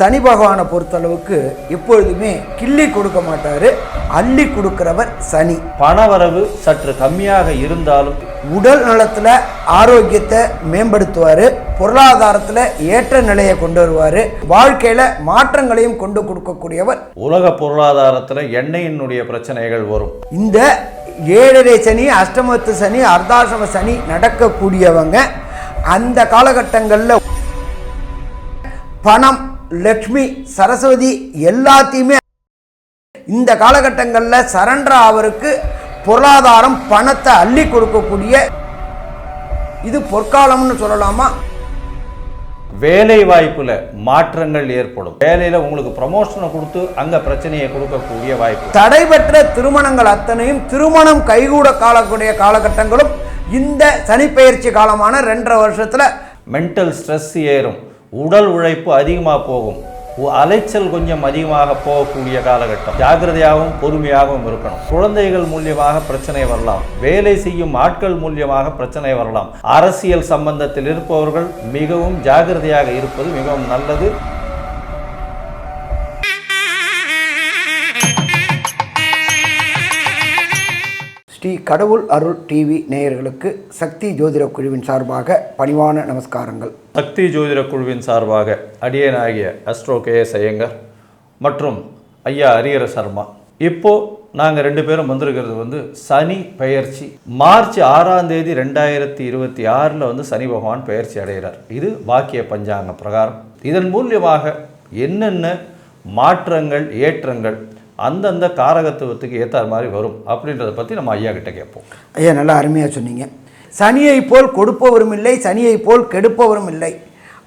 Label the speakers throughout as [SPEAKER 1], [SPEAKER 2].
[SPEAKER 1] சனி பகவானை பொறுத்தளவுக்கு எப்பொழுதுமே கிள்ளி கொடுக்க மாட்டார் அள்ளி கொடுக்கிறவர் சனி.
[SPEAKER 2] பணவரவு சற்று கம்மியாக இருந்தாலும்
[SPEAKER 1] உடல் நலத்தில் ஆரோக்கியத்தை மேம்படுத்துவார் பொருளாதாரத்தில் ஏற்ற நிலையை கொண்டு வருவார் வாழ்க்கையில் மாற்றங்களையும் கொண்டு கொடுக்கக்கூடியவர்.
[SPEAKER 2] உலக பொருளாதாரத்தில் எண்ணெயினுடைய பிரச்சனைகள் வரும்.
[SPEAKER 1] இந்த ஏழரை சனி அஷ்டமத்து சனி அர்த்தாசிரம சனி நடக்கக்கூடியவங்க அந்த காலகட்டங்களில் பணம் லக்ஷ்மி சரஸ்வதி எல்லாத்தையுமே இந்த காலகட்டங்களில் சரண்டர் அவருக்கு பொருளாதாரம் பணத்தை அள்ளி கொடுக்கக்கூடிய இது பொற்காலம்னு சொல்லலாமா?
[SPEAKER 2] வேலை வாய்ப்புல மாற்றங்கள் ஏற்படும். வேலையில உங்களுக்கு ப்ரமோஷனை கொடுத்து அங்க பிரச்சனையை கொடுக்கக்கூடிய வாய்ப்பு.
[SPEAKER 1] தடைபெற்ற திருமணங்கள் அத்தனையும் திருமணம் கைகூட காலக்கூடிய காலகட்டங்களும் இந்த சனிப்பெயர்ச்சி காலமான ரெண்டரை வருஷத்துல
[SPEAKER 2] மென்டல் ஸ்ட்ரெஸ் ஏறும். உடல் உழைப்பு அதிகமாக போகும். அலைச்சல் கொஞ்சம் அதிகமாக போகக்கூடிய காலகட்டம். ஜாக்கிரதையாகவும் பொறுமையாகவும் இருக்கணும். குழந்தைகள் மூலியமாக பிரச்சனை வரலாம். வேலை செய்யும் ஆட்கள் மூலியமாக பிரச்சனை வரலாம். அரசியல் சம்பந்தத்தில் இருப்பவர்கள் மிகவும் ஜாக்கிரதையாக இருப்பது மிகவும் நல்லது.
[SPEAKER 1] ஸ்ரீ கடவுள் அருள் டிவி நேயர்களுக்கு சக்தி ஜோதிட குழுவின் சார்பாக பணிவான நமஸ்காரங்கள்.
[SPEAKER 2] சக்தி ஜோதிட குழுவின் சார்பாக அடியனாகிய அஸ்ட்ரோ கே எஸ் ஐயங்கர் மற்றும் ஐயா ஹரிஹர சர்மா. இப்போ நாங்கள் ரெண்டு பேரும் வந்திருக்கிறது வந்து சனி பெயர்ச்சி. மார்ச் ஆறாம் தேதி ரெண்டாயிரத்தி இருபத்தி ஆறில் வந்து சனி பகவான் பெயர்ச்சி அடைகிறார். இது வாக்கிய பஞ்சாங்க பிரகாரம். இதன் மூலியமாக என்னென்ன மாற்றங்கள் ஏற்றங்கள் அந்தந்த காரகத்துவத்துக்கு ஏற்ற மாதிரி வரும் அப்படின்றத பற்றி நம்ம ஐயா கிட்ட கேட்போம்.
[SPEAKER 1] ஐயா நல்லா அருமையாக சொன்னீங்க. சனியை போல் கொடுப்பவரும் இல்லை சனியை போல் கெடுப்பவரும் இல்லை.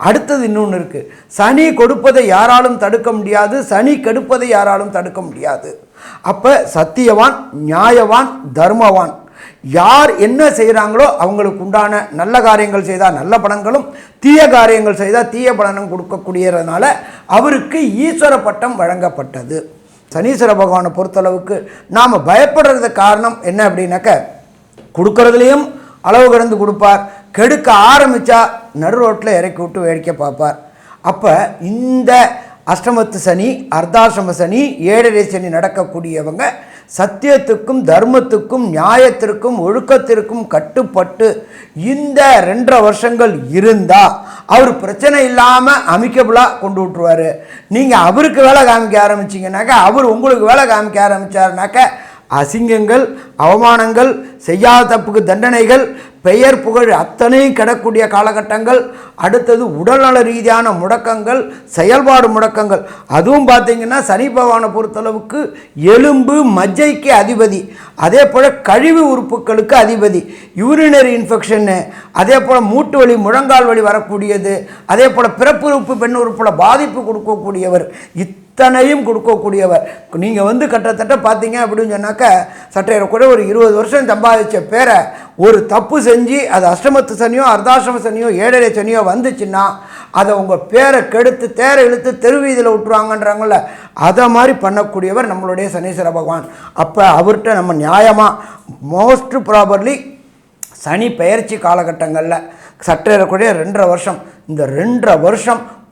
[SPEAKER 1] அடுத்தது இன்னொன்று இருக்குது சனி கொடுப்பதை யாராலும் தடுக்க முடியாது சனி கெடுப்பதை யாராலும் தடுக்க முடியாது. அப்போ சத்தியவான் நியாயவான் தர்மவான். யார் என்ன செய்கிறாங்களோ அவங்களுக்கு உண்டான நல்ல காரியங்கள் செய்தால் நல்ல பலன்களும் தீய காரியங்கள் செய்தால் தீய பலனும் கொடுக்கக்கூடியதுனால அவருக்கு ஈஸ்வர பட்டம் வழங்கப்பட்டது. சனீஸ்வர பகவானை பொறுத்தளவுக்கு நாம் பயப்படுறது காரணம் என்ன அப்படின்னாக்க கொடுக்கறதுலேயும் அளவு கடந்து கொடுப்பார். கெடுக்க ஆரம்பித்தா நடு ரோட்டில் இறக்கி விட்டு வேடிக்கை பார்ப்பார். அப்போ இந்த அஷ்டமத்து சனி அர்த்தாசிரம சனி ஏழரை சனி நடக்கக்கூடியவங்க சத்தியத்துக்கும் தர்மத்துக்கும் நியாயத்திற்கும் ஒழுக்கத்திற்கும் கட்டுப்பட்டு இந்த ரெண்டரை வருஷங்கள் இருந்தால் அவர் பிரச்சனை இல்லாமல் அமிக்கபுளாக கொண்டு விட்ருவார் நீங்கள் அவருக்கு வேலை காமிக்க ஆரம்பிச்சிங்கனாக்கா அவர் உங்களுக்கு வேலை காமிக்க ஆரம்பித்தாருனாக்கா அசிங்கங்கள் அவமானங்கள் செய்யாத தப்புக்கு தண்டனைகள் பெயர் புகழ் அத்தனையும் கிடக்கூடிய காலகட்டங்கள் அடுத்தது உடல்நல ரீதியான முடக்கங்கள் செயல்பாடு முடக்கங்கள். அதுவும் பார்த்திங்கன்னா சனி பகவானை பொறுத்தளவுக்கு எலும்பு மஜ்ஜைக்கு அதிபதி. அதே போல் கழிவு உறுப்புகளுக்கு அதிபதி. யூரினரி இன்ஃபெக்ஷன்னு அதே போல் மூட்டு வலி முழங்கால் வலி வரக்கூடியது. அதே போல் பிறப்பு உறுப்பு பெண் உறுப்பில் பாதிப்பு கொடுக்கக்கூடியவர். இத்தனையும் கொடுக்கக்கூடியவர். நீங்கள் வந்து கிட்டத்தட்ட பார்த்தீங்க அப்படின்னு சொன்னாக்க சட்டையில் கூட ஒரு இருபது வருஷம் சம்பாதிச்ச பேரை ஒரு தப்பு செஞ்சு அது அஷ்டமத்து சனியோ அர்தாஷ்டம சனியோ ஏழரை சனியோ வந்துச்சுன்னா அதை உங்கள் பேரை கெடுத்து தேரை இழுத்து தெருவீதியில் விட்டுருவாங்கன்றாங்கள அதை மாதிரி பண்ணக்கூடியவர் நம்மளுடைய சனீஸ்வர பகவான். அப்போ அவர்கிட்ட நம்ம நியாயமாக மோஸ்ட் ப்ராபர்லி சனி பெயர்ச்சி காலகட்டங்களில் சற்றேறக்கூடிய ரெண்டரை வருஷம். இந்த ரெண்டரை வருஷம்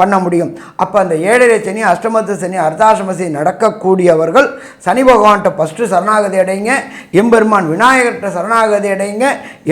[SPEAKER 1] பண்ண முடியும். அப்போ அந்த ஏழரை சனி அஷ்டமத்து சனி அர்த்தாசிரம சனி நடக்கக்கூடியவர்கள் சனி பகவான்கிட்ட ஃபஸ்ட்டு சரணாகதி அடைங்க. எம்பெருமான் விநாயகர்கிட்ட சரணாகதி அடைங்க.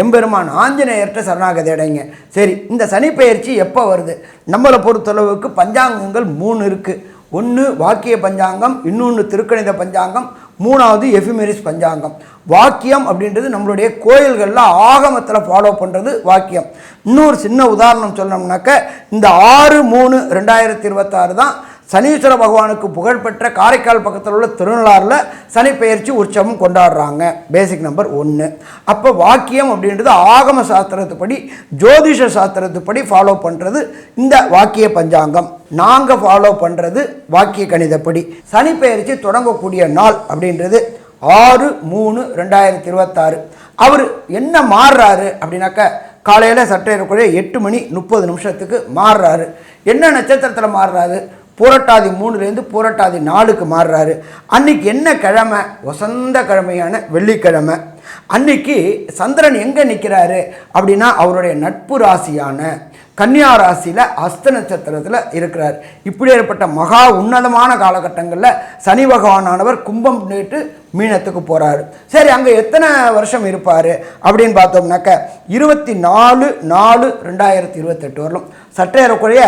[SPEAKER 1] எம்பெருமான் ஆஞ்சநேயர்கிட்ட சரணாகதி அடைங்க. சரி இந்த சனி பயிற்சி எப்போ வருது? நம்மளை பொறுத்தளவுக்கு பஞ்சாங்கங்கள் மூணு இருக்குது ஒன்று வாக்கிய பஞ்சாங்கம் இன்னொன்று திருக்கணித பஞ்சாங்கம் மூணாவது எஃபிமெரிஸ் பஞ்சாங்கம். வாக்கியம் அப்படின்றது நம்மளுடைய கோயில்களில் ஆகமத்தில் ஃபாலோ பண்ணுறது வாக்கியம். இன்னொரு சின்ன உதாரணம் சொன்னோம்னாக்க இந்த ஆறு மூணு ரெண்டாயிரத்தி இருபத்தாறு தான் சனீஸ்வர பகவானுக்கு புகழ்பெற்ற காரைக்கால் பக்கத்தில் உள்ள திருநள்ளாறில் சனி பெயர்ச்சி உற்சவம் கொண்டாடுறாங்க. பேசிக் நம்பர் ஒன்று அப்போ வாக்கியம் அப்படின்றது ஆகம சாஸ்திரத்துப்படி ஜோதிஷ சாஸ்திரத்துப்படி ஃபாலோ பண்ணுறது இந்த வாக்கிய பஞ்சாங்கம். நாங்கள் ஃபாலோ பண்ணுறது வாக்கிய கணிதப்படி. சனி பெயர்ச்சி தொடங்கக்கூடிய நாள் அப்படின்றது ஆறு மூணு ரெண்டாயிரத்தி இருபத்தாறு. அவர் என்ன மாறுறாரு அப்படின்னாக்க காலையில் சற்றேறக்குறைய எட்டு மணி முப்பது நிமிஷத்துக்கு மாறுறாரு. என்ன நட்சத்திரத்தில் மாறுறாரு? பூரட்டாதி மூணுலேருந்து பூரட்டாதி நாலுக்கு மாறுறாரு. அன்றைக்கி என்ன கிழமை? வசந்த கிழமையான வெள்ளிக்கிழமை. அன்னைக்கு சந்திரன் எங்கே நிற்கிறாரு அப்படின்னா அவருடைய நட்பு ராசியான கன்னியா ராசியில் அஸ்த நட்சத்திரத்தில் இருக்கிறார். இப்படி ஏற்பட்ட மகா உன்னதமான காலகட்டங்களில் சனி பகவானானவர் கும்பம் நேற்று மீனத்துக்கு போகிறாரு சரி அங்கே எத்தனை வருஷம் இருப்பார் அப்படின்னு பார்த்தோம்னாக்க இருபத்தி நாலு நாலு ரெண்டாயிரத்தி இருபத்தெட்டு வரலும் சட்டையறக்குறைய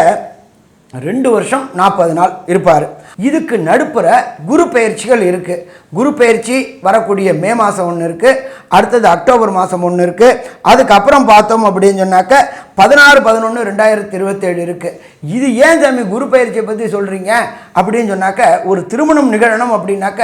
[SPEAKER 1] ரெண்டு வருஷம் நாற்பது நாள் இருப்பார். இதுக்கு நடுப்புற குரு பயிற்சிகள் இருக்குது குரு பயிற்சி வரக்கூடிய மே மாதம் ஒன்று இருக்குது அடுத்தது அக்டோபர் மாதம் ஒன்று இருக்குது அதுக்கப்புறம் பார்த்தோம் அப்படின்னு சொன்னாக்க பதினாறு பதினொன்று ரெண்டாயிரத்தி இருபத்தேழு இருக்குது இது ஏன் சாமி குரு பயிற்சியை பற்றி சொல்கிறீங்க அப்படின்னு சொன்னாக்க ஒரு திருமணம் நிகழணும் அப்படின்னாக்க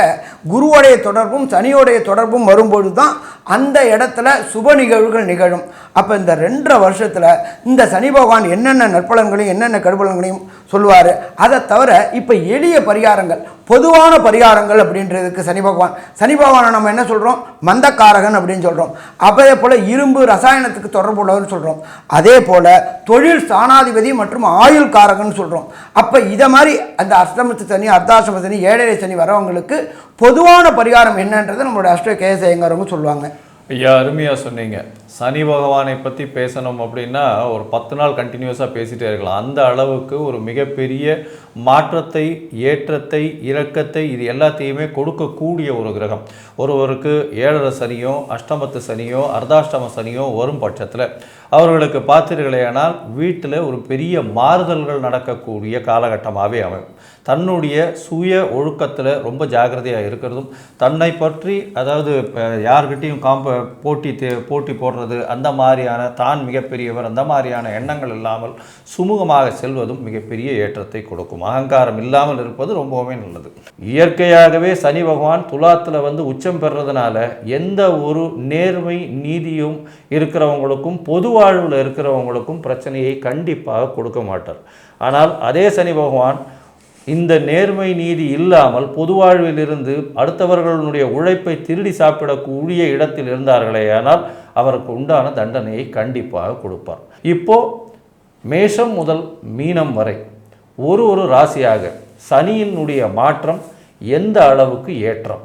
[SPEAKER 1] குருவோடைய தொடர்பும் சனியோடைய தொடர்பும் வரும்பொழுது தான் அந்த இடத்துல சுப நிகழ்வுகள் நிகழும். அப்போ இந்த ரெண்டரை வருஷத்தில் இந்த சனி பகவான் என்னென்ன நற்பலன்களையும் என்னென்ன கடுபலன்களையும் சொல்லுவார்? அதை தவிர இப்போ எளிய பரிகாரங்கள் பொதுவான பரிகாரங்கள் அப்படின்றதுக்கு சனி பகவான் சனி பகவானை நம்ம என்ன சொல்கிறோம் மந்தக்காரகன் அப்படின்னு சொல்கிறோம் அதே போல் இரும்பு ரசாயனத்துக்கு தொடர்பு உள்ளவர்னு சொல்கிறோம் அதே போல் தொழில் ஸ்தானாதிபதி மற்றும் ஆயுள் காரகன் சொல்கிறோம் அப்போ இதை மாதிரி அந்த அஷ்டமத்து சனி அர்த்தாசிரம சனி ஏழரை சனி வரவங்களுக்கு பொதுவான பரிகாரம் என்னன்றதை நம்மளோட அஷ்ட கேஎஸ் சொல்லுவாங்க.
[SPEAKER 2] ஐயா அருமையாக சொன்னீங்க. சனி பகவானை பற்றி பேசணும் அப்படின்னா ஒரு பத்து நாள் கண்டினியூஸாக பேசிகிட்டே இருக்கலாம். அந்த அளவுக்கு ஒரு மிகப்பெரிய மாற்றத்தை ஏற்றத்தை இரக்கத்தை இது எல்லாத்தையுமே கொடுக்கக்கூடிய ஒரு கிரகம். ஒருவருக்கு ஏழரை சனியோ அஷ்டமத்து சனியோ அர்த்தாஷ்டம சனியோ வரும் பட்சத்தில் அவர்களுக்கு பார்த்தீர்களேயானால் வீட்டில் ஒரு பெரிய மாறுதல்கள் நடக்கக்கூடிய காலகட்டமாகவே அமையும். தன்னுடைய சுய ஒழுக்கத்தில் ரொம்ப ஜாக்கிரதையாக இருக்கிறதும் தன்னை பற்றி அதாவது யார்கிட்டையும் காம்ப போட்டி தே- போட்டி போடுறது அந்த மாதிரியான தான் மிகப்பெரியவர் அந்த மாதிரியான எண்ணங்கள் இல்லாமல் சுமூகமாக செல்வதும் மிகப்பெரிய ஏற்றத்தை கொடுக்கும். அகங்காரம் இல்லாமல் இருப்பது ரொம்பவுமே நல்லது. இயற்கையாகவே சனி பகவான் துலாத்தில் வந்து உச்சம் பெறுறதுனால எந்த ஒரு நேர்மை நீதியும் இருக்கிறவங்களுக்கும் பொது வாழ்வில் இருக்கிறவங்களுக்கும் பிரச்சனையை கண்டிப்பாக கொடுக்க மாட்டார். ஆனால் அதே சனி பகவான் இந்த நேர்மை நீதி இல்லாமல் பொதுவாழ்வில் இருந்து அடுத்தவர்களுடைய உழைப்பை திருடி சாப்பிடக்கூடிய இடத்தில் இருந்தார்களேயானால் அவருக்கு உண்டான தண்டனையை கண்டிப்பாக கொடுப்பார். இப்போ மேஷம் முதல் மீனம் வரை ஒரு ஒரு ராசியாக சனியினுடைய மாற்றம் எந்த அளவுக்கு ஏற்றம்?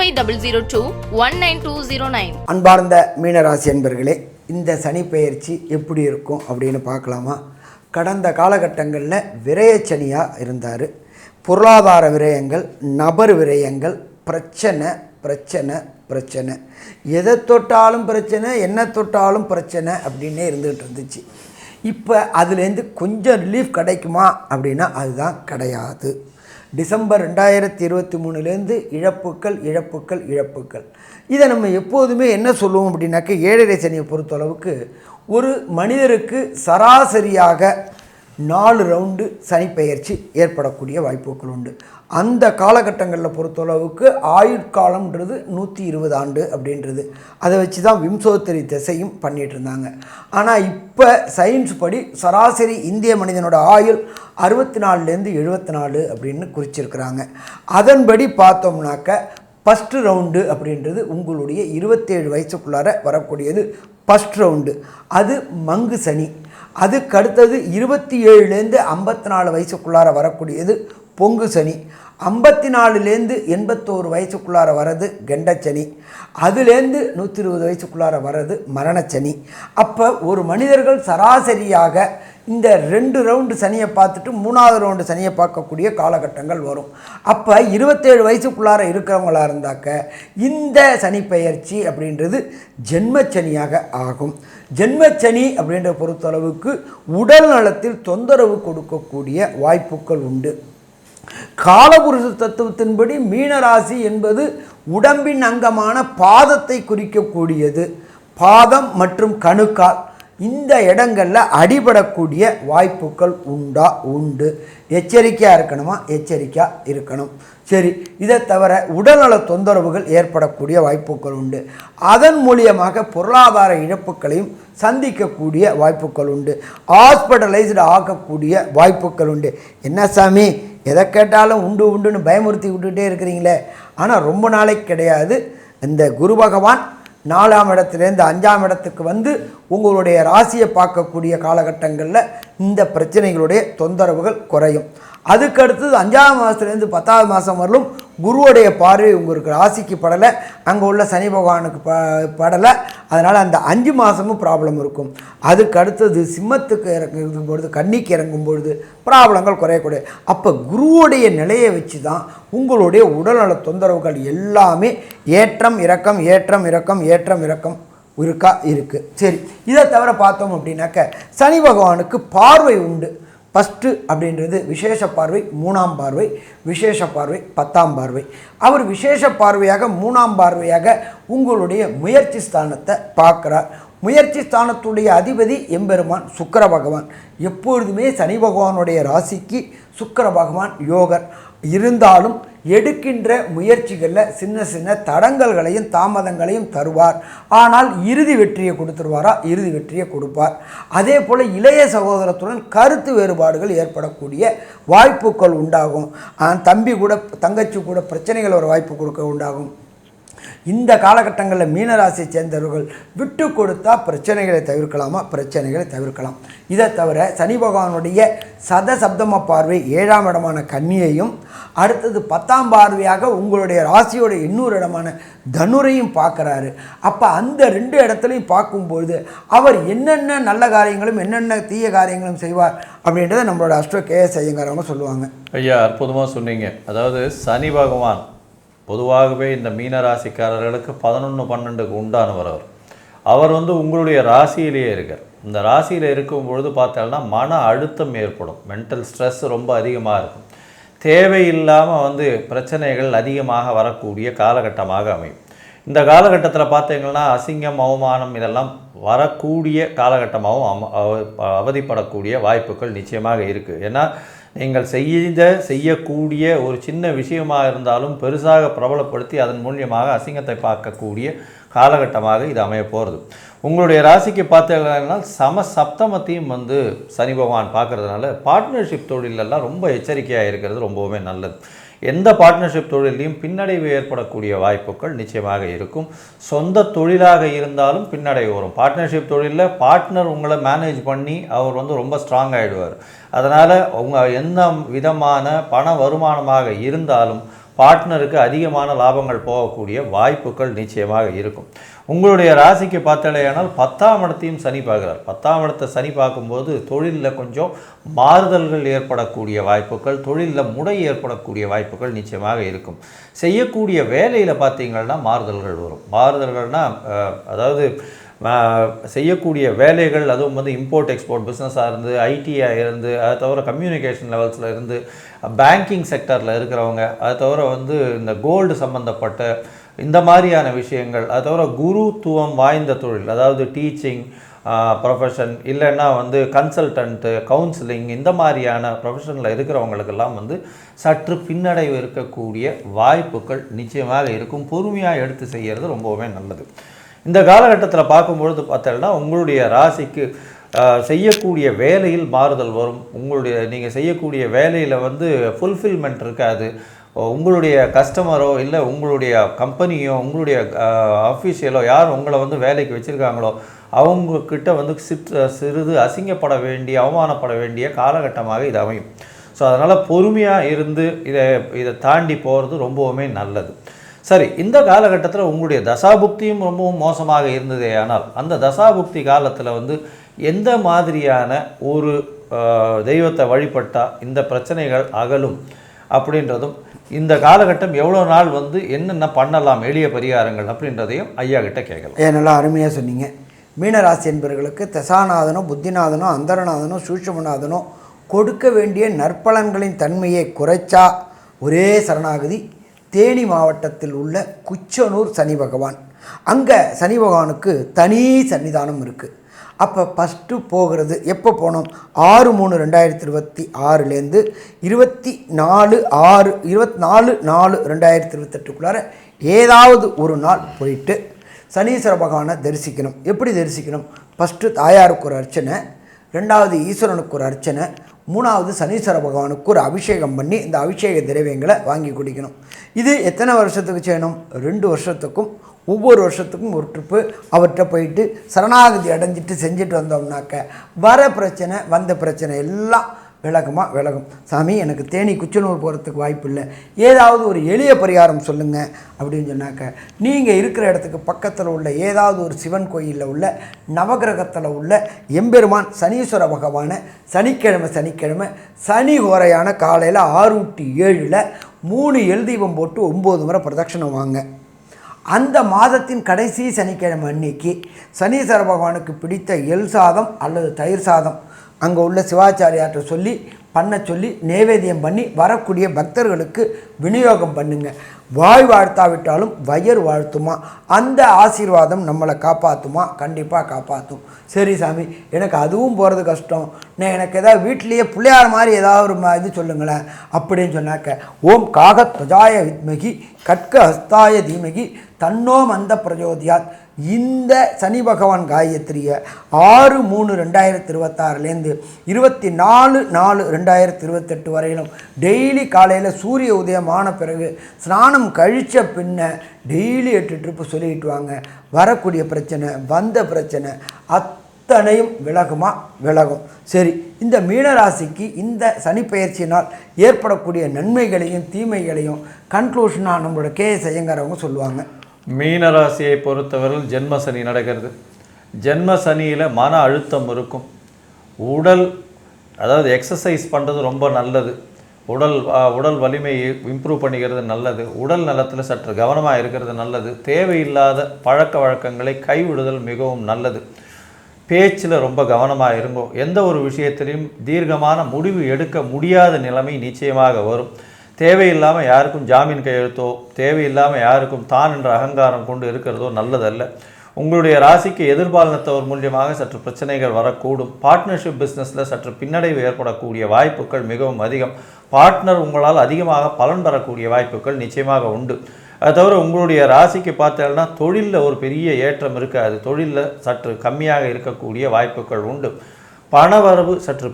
[SPEAKER 3] five double zero two one nine two zero nine.
[SPEAKER 1] அன்பார்ந்த மீனராசி என்பர்களே இந்த சனி பெயர்ச்சி எப்படி இருக்கும் அப்படின்னு பார்க்கலாமா? கடந்த காலகட்டங்களில் விரயச்சனியாக இருந்தார். பொருளாதார விரயங்கள் நபர் விரயங்கள் பிரச்சனை பிரச்சனை பிரச்சனை. எதை தொட்டாலும் பிரச்சனை என்ன தொட்டாலும் பிரச்சனை அப்படின்னே இருந்துகிட்டு இருந்துச்சு. இப்போ அதுலேருந்து கொஞ்சம் ரிலீஃப் கிடைக்குமா அப்படின்னா அதுதான் கிடையாது. டிசம்பர் ரெண்டாயிரத்தி இருபத்தி மூணுலேருந்து இழப்புக்கள் இழப்புக்கள் இழப்புக்கள் இதை நம்ம எப்போதுமே என்ன சொல்லுவோம் அப்படின்னாக்க ஏழரை சனியை பொறுத்தளவுக்கு ஒரு மனிதருக்கு சராசரியாக நாலு ரவுண்டு சனிப்பெயர்ச்சி ஏற்படக்கூடிய வாய்ப்புகள் உண்டு. அந்த காலகட்டங்களில் பொறுத்தளவுக்கு ஆயுட்காலம்ன்றது நூற்றி இருபது ஆண்டு அப்படின்றது. அதை வச்சு தான் விம்சோத்தரி திசையும் பண்ணிகிட்டு இருந்தாங்க ஆனால் இப்போ சயின்ஸ் படி சராசரி இந்திய மனிதனோட ஆயுள் அறுபத்தி நாலுலேருந்து எழுபத்தி நாலு அப்படின்னு குறிச்சிருக்கிறாங்க. அதன்படி பார்த்தோம்னாக்க ஃபஸ்ட்டு ரவுண்டு அப்படின்றது உங்களுடைய இருபத்தேழு வயசுக்குள்ளார வரக்கூடியது ஃபஸ்ட் ரவுண்டு அது மங்கு சனி. அதுக்கு அடுத்தது இருபத்தி ஏழுலேருந்து ஐம்பத்தி நாலு வயசுக்குள்ளார வரக்கூடியது பொங்கு சனி. ஐம்பத்தி நாலுலேருந்து எண்பத்தோரு வயசுக்குள்ளார வர்றது கெண்டச்சனி. அதுலேருந்து நூற்றி இருபது வயசுக்குள்ளார வர்றது மரணச்சனி. அப்போ ஒரு மனிதர்கள் சராசரியாக இந்த ரெண்டு ரவுண்டு சனியை பார்த்துட்டு மூணாவது ரவுண்டு சனியை பார்க்கக்கூடிய காலகட்டங்கள் வரும். அப்போ இருபத்தேழு வயசுக்குள்ளார இருக்கிறவங்களா இருந்தாக்க இந்த சனி பெயர்ச்சி அப்படின்றது ஜென்மச்சனியாக ஆகும். ஜென்மச்சனி அப்படின்ற பொறுத்தளவுக்கு உடல் நலத்தில் தொந்தரவு கொடுக்கக்கூடிய வாய்ப்புகள் உண்டு. காலபுருஷ தத்துவத்தின்படி மீனராசி என்பது உடம்பின் அங்கமான பாதத்தை குறிக்கக்கூடியது. பாதம் மற்றும் கணுக்கால் இந்த இடங்களில் அடிபடக்கூடிய வாய்ப்புகள் உண்டா? உண்டு. எச்சரிக்கையாக இருக்கணுமா? எச்சரிக்கையாக இருக்கணும். சரி இதை தவிர உடல்நல தொந்தரவுகள் ஏற்படக்கூடிய வாய்ப்புகள் உண்டு. அதன் மூலியமாக பொருளாதார இழப்புகளையும் சந்திக்கக்கூடிய வாய்ப்புகள் உண்டு. ஹாஸ்பிட்டலைஸ்டு ஆக்கக்கூடிய வாய்ப்புகள் உண்டு. என்ன சாமி எதை கேட்டாலும் உண்டு உண்டுன்னு பயமுறுத்தி விட்டுட்டே இருக்கிறீங்களே. ஆனால் ரொம்ப நாளைக்கு கிடையாது. இந்த குரு பகவான் நாலாம் இடத்துலேருந்து அஞ்சாம் இடத்துக்கு வந்து உங்களுடைய ராசியை பார்க்கக்கூடிய காலகட்டங்களில் இந்த பிரச்சனைகளுடைய தொந்தரவுகள் குறையும். அதுக்கு அடுத்தது அஞ்சாவது மாதத்துலேருந்து பத்தாவது மாதம் வரலும் குருவுடைய பார்வை உங்களுக்கு ராசிக்கு படலை. அங்கே உள்ள சனி பகவானுக்கு ப படலை. அதனால் அந்த அஞ்சு மாதமும் ப்ராப்ளம் இருக்கும். அதுக்கு அடுத்தது சிம்மத்துக்கு இறங்கும் பொழுது கன்னிக்கு இறங்கும் பொழுது ப்ராப்ளங்கள் குறையக்கூடிய அப்போ குருவுடைய நிலையை வச்சு தான் உங்களுடைய உடல்நல தொந்தரவுகள் எல்லாமே ஏற்றம் இறக்கம் ஏற்றம் இறக்கம் ஏற்றம் இறக்கம் இருக்கா இருக்குது சரி இதை தவிர பார்த்தோம் அப்படின்னாக்க சனி பகவானுக்கு பார்வை உண்டு. ஃபஸ்ட்டு அப்படின்றது விசேஷ பார்வை மூணாம் பார்வை விசேஷ பார்வை பத்தாம் பார்வை. அவர் விசேஷ பார்வையாக மூணாம் பார்வையாக உங்களுடைய முயற்சி ஸ்தானத்தை பார்க்குறார். முயற்சி ஸ்தானத்துடைய அதிபதி எம்பெருமான் சுக்கர பகவான். எப்பொழுதுமே சனி பகவானுடைய ராசிக்கு சுக்கர பகவான் யோகர். இருந்தாலும் எடுக்கின்ற முயற்சிகளில் சின்ன சின்ன தடங்கல்களையும் தாமதங்களையும் தருவார். ஆனால் இறுதி வெற்றியை கொடுத்துருவாரா? இறுதி வெற்றியை கொடுப்பார். அதே போல் இளைய சகோதரத்துடன் கருத்து வேறுபாடுகள் ஏற்படக்கூடிய வாய்ப்புகள் உண்டாகும். தம்பி கூட தங்கச்சி கூட பிரச்சனைகள் ஒரு வாய்ப்பு கொடுக்க உண்டாகும். இந்த காலகட்டங்களில் மீனராசியை சேர்ந்தவர்கள் விட்டு கொடுத்தா பிரச்சனைகளை தவிர்க்கலாமா? பிரச்சனைகளை தவிர்க்கலாம். இதை தவிர சனி பகவானுடைய சத சப்தம பார்வை ஏழாம் இடமான கன்னியையும் அடுத்தது பத்தாம் பார்வையாக உங்களுடைய ராசியோட இன்னொரு இடமான தனுரையும் பார்க்குறாரு. அப்போ அந்த ரெண்டு இடத்துலையும் பார்க்கும்பொழுது அவர் என்னென்ன நல்ல காரியங்களும் என்னென்ன தீய காரியங்களும் செய்வார் அப்படின்றத நம்மளோட அஷ்டோ கேஎஸ் ஐயங்காரவங்க சொல்லுவாங்க.
[SPEAKER 2] ஐயா அற்புதமாக சொன்னீங்க. அதாவது சனி பகவான் பொதுவாகவே இந்த மீன ராசிக்காரர்களுக்கு பதினொன்று பன்னெண்டுக்கு உண்டானவர் அவர். அவர் வந்து உங்களுடைய ராசியிலேயே இருக்கார். இந்த ராசியில் இருக்கும் பொழுது பார்த்தோம்னா மன அழுத்தம் ஏற்படும். மென்டல் ஸ்ட்ரெஸ் ரொம்ப அதிகமாக இருக்கும். தேவையில்லாமல் வந்து பிரச்சனைகள் அதிகமாக வரக்கூடிய காலகட்டமாக அமையும். இந்த காலகட்டத்தில் பார்த்தீங்கன்னா அசிங்கம் அவமானம் இதெல்லாம் வரக்கூடிய காலகட்டமாகவும் அம அவதிப்படக்கூடிய வாய்ப்புகள் நிச்சயமாக இருக்குது ஏன்னா நீங்கள் செய்த செய்யக்கூடிய ஒரு சின்ன விஷயமாக இருந்தாலும் பெருசாக பிரபலப்படுத்தி அதன் மூலியமாக அசிங்கத்தை பார்க்கக்கூடிய காலகட்டமாக இது அமைய போகிறது உங்களுடைய ராசிக்கு பார்த்தீங்கன்னா சம சப்தமத்தையும் வந்து சனி பகவான் பார்க்கறதுனால பார்ட்னர்ஷிப் தொழிலெல்லாம் ரொம்ப எச்சரிக்கையாக இருக்கிறது ரொம்பவுமே நல்லது. எந்த பார்ட்னர்ஷிப் தொழிலையும் பின்னடைவு ஏற்படக்கூடிய வாய்ப்புகள் நிச்சயமாக இருக்கும். சொந்த தொழிலாக இருந்தாலும் பின்னடைவு வரும். பார்ட்னர்ஷிப் தொழிலில் பார்ட்னர் உங்களை மேனேஜ் பண்ணி அவர் வந்து ரொம்ப ஸ்ட்ராங் ஆகிடுவார் அதனால் உங்கள் எந்த விதமான பண வருமானமாக இருந்தாலும் பார்ட்னருக்கு அதிகமான லாபங்கள் போகக்கூடிய வாய்ப்புகள் நிச்சயமாக இருக்கும். உங்களுடைய ராசிக்கு பார்த்தாலேயானால் பத்தாம் இடத்தையும் சனி பார்க்குறார். பத்தாம் இடத்தை சனி பார்க்கும்போது தொழிலில் கொஞ்சம் மாறுதல்கள் ஏற்படக்கூடிய வாய்ப்புகள் தொழிலில் முடை ஏற்படக்கூடிய வாய்ப்புகள் நிச்சயமாக இருக்கும். செய்யக்கூடிய வேலையில் பார்த்தீங்கன்னா மாறுதல்கள் வரும். மாறுதல்கள்னால் அதாவது செய்யக்கூடிய வேலைகள் அதுவும் வந்து இம்போர்ட் எக்ஸ்போர்ட் பிஸ்னஸாக இருந்து ஐடியாக இருந்து அதை தவிர கம்யூனிகேஷன் லெவல்ஸில் இருந்து பேங்கிங் செக்டரில் இருக்கிறவங்க அதை தவிர வந்து இந்த கோல்டு சம்மந்தப்பட்ட இந்த மாதிரியான விஷயங்கள் அதை தவிர குருத்துவம் வாய்ந்த தொழில் அதாவது டீச்சிங் ப்ரொஃபஷன் இல்லைன்னா வந்து கன்சல்டன்ட்டு கவுன்சிலிங் இந்த மாதிரியான ப்ரொஃபஷனில் இருக்கிறவங்களுக்கெல்லாம் வந்து சற்று பின்னடைவு இருக்கக்கூடிய வாய்ப்புகள் நிச்சயமாக இருக்கும். பொறுமையாக எடுத்து செய்கிறது ரொம்பவுமே நல்லது. இந்த காலகட்டத்தில் பார்க்கும்பொழுது பார்த்தோம்னா உங்களுடைய ராசிக்கு செய்யக்கூடிய வேலையில் மாறுதல் வரும். உங்களுடைய நீங்கள் செய்யக்கூடிய வேலையில் வந்து ஃபுல்ஃபில்மெண்ட் இருக்காது. உங்களுடைய கஸ்டமரோ இல்லை உங்களுடைய கம்பெனியோ உங்களுடைய அஃபீஷியலோ யார் உங்களை வந்து வேலைக்கு வச்சுருக்காங்களோ அவங்கக்கிட்ட வந்து சிற்று சிறிது அசிங்கப்பட வேண்டிய அவமானப்பட வேண்டிய காலகட்டமாக இது அமையும். ஸோ அதனால் பொறுமையாக இருந்து இதை இதை தாண்டி போகிறது ரொம்பவுமே நல்லது. சரி இந்த காலகட்டத்தில் உங்களுடைய தசாபுக்தியும் ரொம்பவும் மோசமாக இருந்ததே ஆனால் அந்த தசாபுக்தி காலத்தில் வந்து எந்த மாதிரியான ஒரு தெய்வத்தை வழிபட்டால் இந்த பிரச்சனைகள் அகலும் அப்படின்றதும் இந்த காலகட்டம் எவ்வளோ நாள் வந்து என்னென்ன பண்ணலாம் எளிய பரிகாரங்கள் அப்படின்றதையும் ஐயா கிட்ட கேட்கலாம்.
[SPEAKER 1] ஏன் நல்லா அருமையாக சொன்னீங்க. மீனராசி என்பவர்களுக்கு தசாநாதனோ புத்திநாதனோ அந்தரநாதனோ சூட்சுமநாதனோ கொடுக்க வேண்டிய நற்பலன்களின் தன்மையை குறைச்சா ஒரே சரணாகதி தேனி மாவட்டத்தில் உள்ள குச்சனூர் சனி பகவான். அங்கே சனி பகவானுக்கு தனி சன்னிதானம் இருக்குது அப்போ ஃபஸ்ட்டு போகிறது எப்போ போனோம்? ஆறு மூணு ரெண்டாயிரத்தி இருபத்தி ஆறுலேருந்து இருபத்தி நாலு ஆறு இருபத்தி நாலு நாலு ரெண்டாயிரத்தி இருபத்தெட்டுக்குள்ளார ஏதாவது ஒரு நாள் போயிட்டு சனீஸ்வர பகவானை தரிசிக்கணும். எப்படி தரிசிக்கணும்? ஃபஸ்ட்டு தாயாருக்கு ஒரு அர்ச்சனை ரெண்டாவது ஈஸ்வரனுக்கு ஒரு அர்ச்சனை மூணாவது சனீஸ்வர பகவானுக்கு ஒரு அபிஷேகம் பண்ணி இந்த அபிஷேக திரவியங்களை வாங்கி குடிக்கணும். இது எத்தனை வருஷத்துக்கு செய்யணும்? ரெண்டு வருஷத்துக்கும் ஒவ்வொரு வருஷத்துக்கும் ஒரு ட்ரிப்பு அவர்கிட்ட போயிட்டு சரணாகதி அடைஞ்சிட்டு செஞ்சுட்டு வந்தோம்னாக்க வர பிரச்சனை வந்த பிரச்சனை எல்லாம் விளக்குமா விலகும். சாமி எனக்கு தேனி குச்சனூர் போகிறதுக்கு வாய்ப்பு இல்லை. ஏதாவது ஒரு எளிய பரிகாரம் சொல்லுங்கள் அப்படின்னு சொன்னாக்க நீங்கள் இருக்கிற இடத்துக்கு பக்கத்தில் உள்ள ஏதாவது ஒரு சிவன் கோயிலில் உள்ள நவகிரகத்தில் உள்ள எம்பெருமான் சனீஸ்வர பகவானை சனிக்கிழமை சனிக்கிழமை சனி ஹோரையான காலையில் ஆறு டு ஏழில் மூணு எழுதீபம் போட்டு ஒம்பது முறை பிரதட்சணம் வாங்க. அந்த மாதத்தின் கடைசி சனிக்கிழமை அன்னைக்கு சனீஸ்வர பகவானுக்கு பிடித்த எல் சாதம் அல்லது தயிர் சாதம் அங்கே உள்ள சிவாச்சாரியார்கிட்ட சொல்லி பண்ண சொல்லி நேவேத்தியம் பண்ணி வரக்கூடிய பக்தர்களுக்கு விநியோகம் பண்ணுங்க. வாய் வாழ்த்தாவிட்டாலும் வயர் வாழ்த்துமா? அந்த ஆசீர்வாதம் நம்மளை காப்பாற்றுமா கண்டிப்பாக காப்பாற்றும் சரி சாமி எனக்கு அதுவும் போகிறது கஷ்டம். நான் எனக்கு ஏதாவது வீட்டிலேயே பிள்ளையார் மாதிரி ஏதாவது ஒரு இது சொல்லுங்களேன். அப்படின்னு சொன்னாக்க ஓம் காகத்வஜாய வித்மகி கட்க ஹஸ்தாய தீமகி தன்னோ மந்த பிரஜோதியாத். இந்த சனி பகவான் காயத்ரியை ஆறு மூணு ரெண்டாயிரத்தி இருபத்தாறுலேருந்து இருபத்தி நாலு நாலு ரெண்டாயிரத்தி இருபத்தெட்டு வரையிலும் டெய்லி காலையில் சூரிய உதயம் ஆன பிறகு ஸ்நானம் கழித்த பின்ன டெய்லி எட்டு ட்ரிப்பு சொல்லிட்டு வாங்க. வரக்கூடிய பிரச்சனை வந்த பிரச்சனை அத்தனையும் விலகுமா? விலகும். சரி இந்த மீனராசிக்கு இந்த சனி பயிற்சியினால் ஏற்படக்கூடிய நன்மைகளையும் தீமைகளையும் கன்க்ளூஷனாக நம்மளோட கே எஸ் ஐயங்காரவங்க சொல்லுவாங்க.
[SPEAKER 2] மீனராசியை பொறுத்தவரையில் ஜென்ம சனி நடக்கிறது. ஜென்ம சனியில் மன அழுத்தம் இருக்கும். உடல் அதாவது எக்ஸசைஸ் பண்ணுறது ரொம்ப நல்லது. உடல் உடல் வலிமையை இம்ப்ரூவ் பண்ணிக்கிறது நல்லது. உடல் நலத்தில் சற்று கவனமாக இருக்கிறது நல்லது. தேவையில்லாத பழக்க வழக்கங்களை கைவிடுதல் மிகவும் நல்லது. பேச்சில் ரொம்ப கவனமாக இருங்கோ. எந்த ஒரு விஷயத்திலையும் தீர்க்கமான முடிவு எடுக்க முடியாத நிலைமை நிச்சயமாக வரும். தேவையில்லாமல் யாருக்கும் ஜாமீன் கையெழுத்தோ தேவையில்லாமல் யாருக்கும் தான் என்ற அகங்காரம் கொண்டு இருக்கிறதோ நல்லதல்ல. உங்களுடைய ராசிக்கு எதிர்பாலனத்தவர் மூலியமாக சற்று பிரச்சனைகள் வரக்கூடும். பார்ட்னர்ஷிப் பிஸ்னஸில் சற்று பின்னடைவு ஏற்படக்கூடிய வாய்ப்புகள் மிகவும் அதிகம். பார்ட்னர் உங்களால் அதிகமாக பலன் பெறக்கூடிய வாய்ப்புகள் நிச்சயமாக உண்டு. அது தவிர உங்களுடைய ராசிக்கு பார்த்தீங்கன்னா தொழிலில் ஒரு பெரிய ஏற்றம் இருக்காது. தொழிலில் சற்று கம்மியாக இருக்கக்கூடிய வாய்ப்புகள் உண்டு. பணவரவு சற்று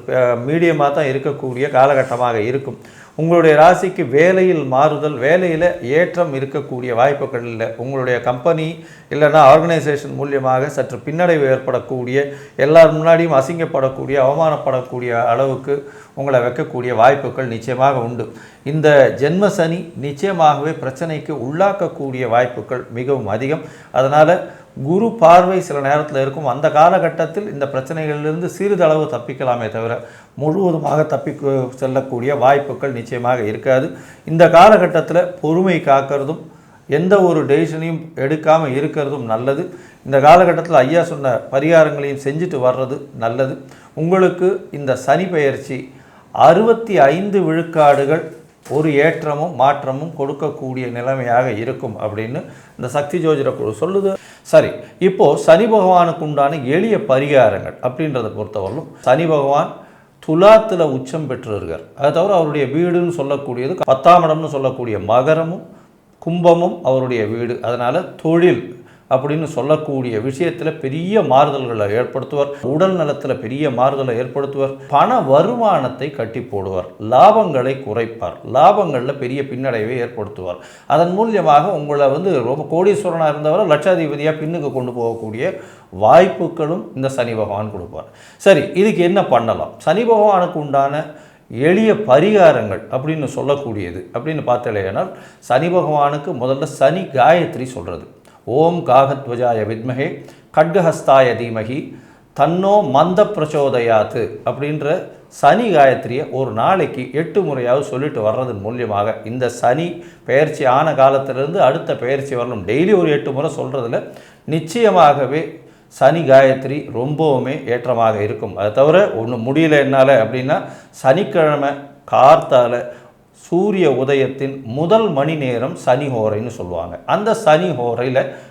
[SPEAKER 2] மீடியமாக தான் இருக்கக்கூடிய காலகட்டமாக இருக்கும். உங்களுடைய ராசிக்கு வேலையில் மாறுதல் வேலையில் ஏற்றம் இருக்கக்கூடிய வாய்ப்புகள் இல்லை. உங்களுடைய கம்பெனி இல்லைன்னா ஆர்கனைசேஷன் மூலியமாக சற்று பின்னடைவு ஏற்படக்கூடிய எல்லார் முன்னாடியும் அசிங்கப்படக்கூடிய அவமானப்படக்கூடிய அளவுக்கு உங்களை வைக்கக்கூடிய வாய்ப்புகள் நிச்சயமாக உண்டு. இந்த ஜென்ம சனி நிச்சயமாகவே பிரச்சனைக்கு உள்ளாக்கக்கூடிய வாய்ப்புகள் மிகவும் அதிகம். அதனால் குரு பார்வை சில நேரத்தில் இருக்கும். அந்த காலகட்டத்தில் இந்த பிரச்சனைகளிலிருந்து சிறிதளவு தப்பிக்கலாமே தவிர முழுவதுமாக தப்பி செல்லக்கூடிய வாய்ப்புகள் நிச்சயமாக இருக்காது. இந்த காலகட்டத்தில் பொறுமை காக்கிறதும் எந்த ஒரு டெசிஷனையும் எடுக்காமல் இருக்கிறதும் நல்லது. இந்த காலகட்டத்தில் ஐயா சொன்ன பரிகாரங்களையும் செஞ்சுட்டு வர்றது நல்லது. உங்களுக்கு இந்த சனி பெயர்ச்சி அறுபத்தி ஐந்து விழுக்காடுகள் ஒரு ஏற்றமும் மாற்றமும் கொடுக்கக்கூடிய நிலைமையாக இருக்கும் அப்படின்னு இந்த சக்தி ஜோதிட குழு சொல்லுது. சரி இப்போது சனி பகவானுக்கு உண்டான எளிய பரிகாரங்கள் அப்படின்றத பொறுத்தவரையிலும் சனி பகவான் துலாத்தில் உச்சம் பெற்றிருக்கார். அதை தவிர அவருடைய வீடுன்னு சொல்லக்கூடியது பத்தாம் இடம்னு சொல்லக்கூடிய மகரமும் கும்பமும் அவருடைய வீடு. அதனால் தொழில் அப்படின்னு சொல்லக்கூடிய விஷயத்தில் பெரிய மாறுதல்களை ஏற்படுத்துவார். உடல் நலத்தில் பெரிய மாறுதலை ஏற்படுத்துவார். பண வருமானத்தை கட்டி போடுவார். லாபங்களை குறைப்பார். லாபங்களில் பெரிய பின்னடைவை ஏற்படுத்துவார். அதன் மூலியமாக உங்களை வந்து ரொம்ப கோடீஸ்வரனாக இருந்தவரை லட்சாதிபதியாக பின்னுக்கு கொண்டு போகக்கூடிய வாய்ப்புகளும் இந்த சனி பகவான் கொடுப்பார். சரி இதுக்கு என்ன பண்ணலாம்? சனி பகவானுக்கு உண்டான எளிய பரிகாரங்கள் அப்படின்னு சொல்லக்கூடியது அப்படின்னு பார்த்தலையானால் சனி பகவானுக்கு முதல்ல சனி காயத்ரி சொல்கிறது ஓம் காகத்வஜாய வித்மகே கட்கஹஸ்தாய தீமகி தன்னோ மந்த பிரச்சோதயாத்து அப்படின்ற சனி காயத்ரியை ஒரு நாளைக்கு எட்டு முறையாவது சொல்லிட்டு வர்றதன் மூலியமாக இந்த சனி பெயர்ச்சி ஆன காலத்திலிருந்து அடுத்த பெயர்ச்சி வரணும். டெய்லி ஒரு எட்டு முறை சொல்கிறதுல நிச்சயமாகவே சனி காயத்ரி ரொம்பவுமே ஏற்றமாக இருக்கும். அதை தவிர ஒன்று முடியல என்னால் அப்படின்னா சனிக்கிழமை கார்த்தால சூரிய உதயத்தின் முதல் மணி நேரம் சனி ஹோரைன்னு சொல்லுவாங்க. அந்த சனி ஹோரையில்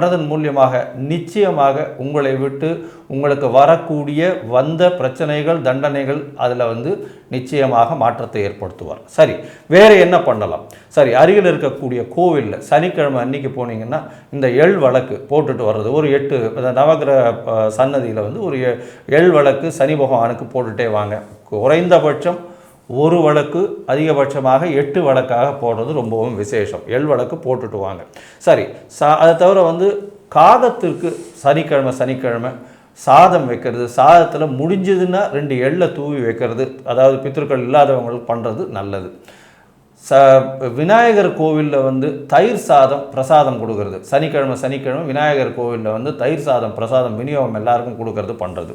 [SPEAKER 2] பண்ணுறதன் மூலியமாக நிச்சயமாக உங்களை விட்டு உங்களுக்கு வரக்கூடிய வந்த பிரச்சனைகள் தண்டனைகள் அதில் வந்து நிச்சயமாக மாற்றத்தை ஏற்படுத்துவார். சரி வேறு என்ன பண்ணலாம்? சரி அருகில் இருக்கக்கூடிய கோவிலில் சனிக்கிழமை அன்னைக்கு போனீங்கன்னா இந்த எள் வழக்கு போட்டுட்டு வர்றது. ஒரு எட்டு இந்த நவகிரக சன்னதியில் வந்து ஒரு எ- எள் வழக்கு சனி பகவானுக்கு போட்டுட்டே வாங்க. குறைந்தபட்சம் ஒரு வழக்கு அதிகபட்சமாக எட்டு வழக்காக போடுறது ரொம்பவும் விசேஷம். எள் வழக்கு போட்டுட்டு வாங்க. சரி சா அதை தவிர வந்து காகத்திற்கு சனிக்கிழமை சனிக்கிழமை சாதம் வைக்கிறது. சாதத்தில் முடிஞ்சதுன்னா ரெண்டு எள்ளை தூவி வைக்கிறது. அதாவது பித்திருக்கள் இல்லாதவங்களுக்கு பண்ணுறது நல்லது. ச விநாயகர் கோவிலில் வந்து தயிர் சாதம் பிரசாதம் கொடுக்கறது. சனிக்கிழமை சனிக்கிழமை விநாயகர் கோவிலில் வந்து தயிர் சாதம் பிரசாதம் விநியோகம் எல்லாருக்கும் கொடுக்கறது பண்ணுறது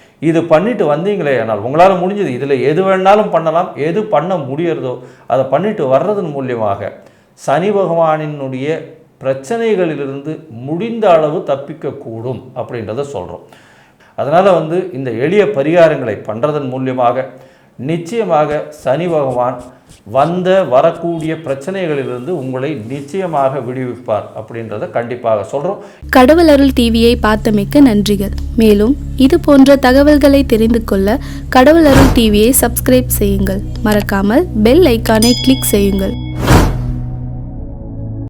[SPEAKER 2] இது பண்ணிட்டு வந்தீங்களே ஆனால் உங்களால் முடிஞ்சது. இதில் எது வேணாலும் பண்ணலாம். எது பண்ண முடியறதோ அதை பண்ணிட்டு வர்றதன் மூலியமாக சனி பகவானினுடைய பிரச்சனைகளிலிருந்து முடிந்த அளவு தப்பிக்கக்கூடும் அப்படின்றத சொல்கிறோம் அதனால் வந்து இந்த எளிய பரிகாரங்களை பண்ணுறதன் மூலியமாக நிச்சயமாக சனி பகவான் வந்த வரக்கூடிய பிரச்சனைகளிலிருந்து உங்களை நிச்சயமாக விடுவிப்பார் அப்படின்றத கண்டிப்பாக சொல்கிறோம்
[SPEAKER 4] கடவுள் அருள் டிவியை பார்த்தமைக்க நன்றிகள். மேலும் இது போன்ற தகவல்களை தெரிந்து கொள்ள கடவுள் அருள் டிவியை சப்ஸ்கிரைப் செய்யுங்கள். மறக்காமல் பெல் ஐக்கானை கிளிக் செய்யுங்கள்.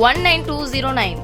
[SPEAKER 3] one nine two zero nine